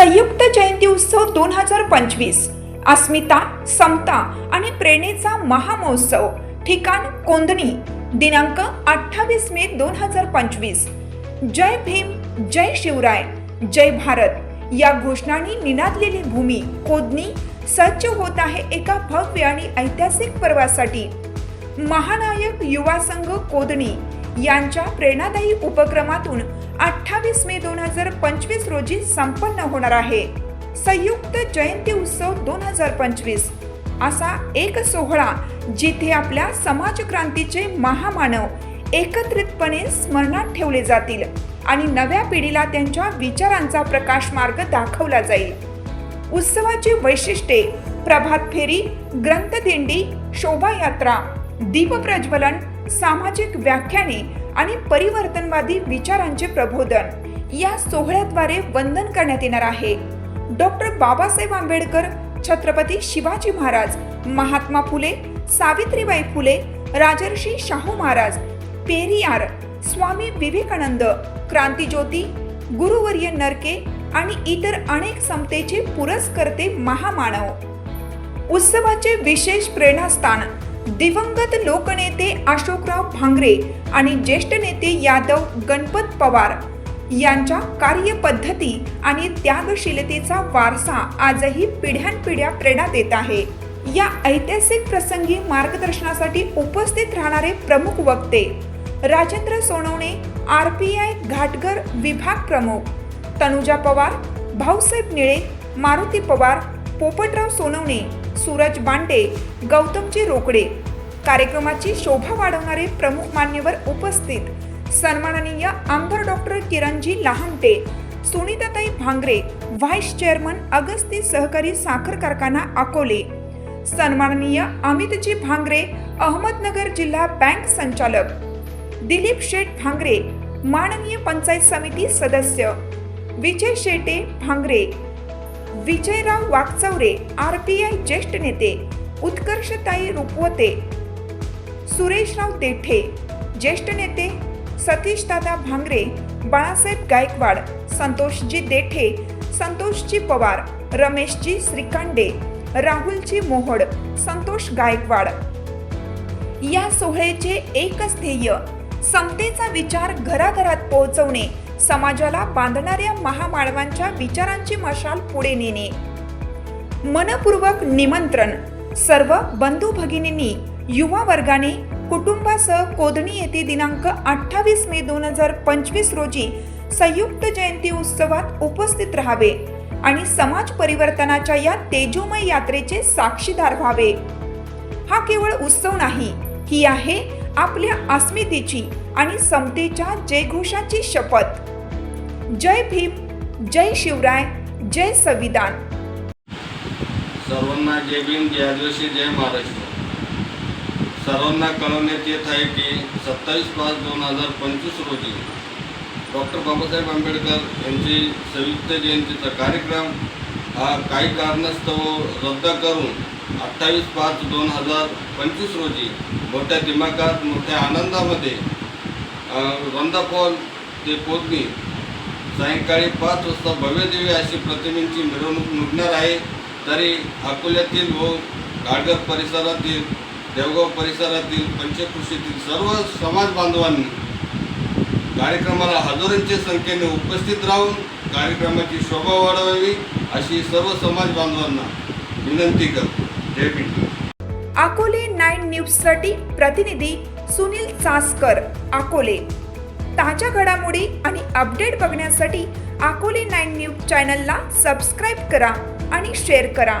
संयुक्त जयंती उत्सव दोन हजार पंचवीस. अस्मिता समता आणि प्रेरणेचा महामहोत्सव. ठिकाण कोंदणी दिनांक अठ्ठावीस मे दोन हजार पंचवीस. जय भीम जय शिवराय जय भारत. या घोषणांनी निनादलेली भूमी कोदणी सज्ज होत आहे एका भव्य आणि ऐतिहासिक पर्वासाठी. महानायक युवा संघ कोदणी यांच्या प्रेरणादायी उपक्रमातून अठ्ठावीस मे दोन हजार पंचवीस रोजी संपन्न होणार आहे. संयुक्त जयंती उत्सव दोन हजार पंचवीस. असा एक सोहळा जिथे आपल्या समाजक्रांतीचे महामानव एकत्रितपणे स्मरणात ठेवले जातील आणि नव्या पिढीला त्यांच्या विचारांचा प्रकाश मार्ग दाखवला जाईल. उत्सवाची वैशिष्ट्ये प्रभात फेरी ग्रंथदिंडी शोभायात्रा दीपप्रज्वलन सामाजिक व्याख्याने आणि परिवर्तनवादी विचारांचे प्रबोधन. या सोहळ्याद्वारे वंदन करण्यात येणार आहे. डॉक्टर बाबासाहेब आंबेडकर छत्रपती शिवाजी महाराज महात्मा फुले सावित्रीबाई फुले राजर्षी शाहू महाराज पेरियार स्वामी विवेकानंद क्रांतीज्योती गुरुवर्य नरके आणि इतर अनेक समतेचे पुरस्कर्ते महामानव. उत्सवाचे विशेष प्रेरणास्थान दिवंगत लोकनेते अशोकराव भांगरे आणि ज्येष्ठ नेते यादव गणपत पवार यांच्या कार्यपद्धती आणि त्यागशीलतेचा वारसा आजही पिढ्यानपिढ्या प्रेरणा देत आहे. या ऐतिहासिक प्रसंगी मार्गदर्शनासाठी उपस्थित राहणारे प्रमुख वक्ते Rajendra Sonawane R P I Ghatgar विभाग प्रमुख तनुजा पवार भाऊसाहेब निळे मारुती पवार पोपटराव सोनवणे सूरज बांडे गौतमजी रोकडे. कार्यक्रमाची शोभा वाढवणारे प्रमुख मान्यवर उपस्थित. सन्माननीय आमदार doctor Kiranji Lahamate Sunitatai Bhangare vice chairman Agasti सहकारी साखर कारखाना अकोले. सन्माननीय अमितजी भांगरे अहमदनगर जिल्हा बँक संचालक. दिलीप शेठ भांगरे माननीय पंचायत समिती सदस्य. Vijay Shete Bhangare Vijayrao Wakchaure R P I ज्येष्ठ नेते उत्कर्षताई रुपवते. सुरेशराव देठे ज्येष्ठ नेते सतीशदादा भांगरे बाळासाहेब गायकवाड संतोषजी देठे संतोषजी पवार रमेशजी श्रीकांडे राहुलजी मोहोड संतोष गायकवाड. या सोहळ्याचे एकच ध्येय समतेचा विचार घराघरात पोहोचवणे समाजाला बांधणाऱ्या महामानवांच्या विचारांची मशाल पुढे नेणे. मनपूर्वक निमंत्रण सर्व बंधू भगिनींनी युवा वर्गाने कुटुंबासह कोदणी येथे दिनांक अठ्ठावीस मे दोन हजार पंचवीस रोजी संयुक्त जयंती उत्सवात उपस्थित राहावे आणि समाज परिवर्तनाच्या या तेजोमय यात्रेचे साक्षीदार व्हावे. हा केवळ उत्सव नाही ही आहे आपल्या अस्मितेची आणि समतेच्या जयघोषाची शपथ. जय भीम जय शिवराय जय संविधान. सर्वांना जय भीम जय आदिवासी जय महाराष्ट्र. सर्वांना कळवण्यात येत आहे की सत्तावीस पाच दोन हजार पंचवीस रोजी डॉक्टर बाबासाहेब आंबेडकर यांची संयुक्त जयंतीचा कार्यक्रम हा काही कारणास्तव रद्द करून अठ्ठावीस पाच दोन हजार पंचवीस रोजी मोठ्या दिमागात मोठ्या आनंदामध्ये वंदापोल ते पोतनी सायंकाळी पाच वाजता भव्यदेवी अशी प्रतिमेंची मिरवणूक निघणार आहे. तरी अकोल्यातील व गाडगर परिसरातील देवगाव परिसरातील पंचकृषीतील सर्व समाज बांधवांनी कार्यक्रमाला हजारोंच्या संख्येने उपस्थित राहून कार्यक्रमाची शोभा वाढवावी अशी सर्व समाज बांधवांना विनंती करतो. जय भीम अकोले नाईन न्यूजसाठी प्रतिनिधी सुनील चासकर अकोले. ताज्या घडामोडी आणि अपडेट बघण्यासाठी अकोले नाईन न्यूज चॅनलला सबस्क्राईब करा आणि शेअर करा.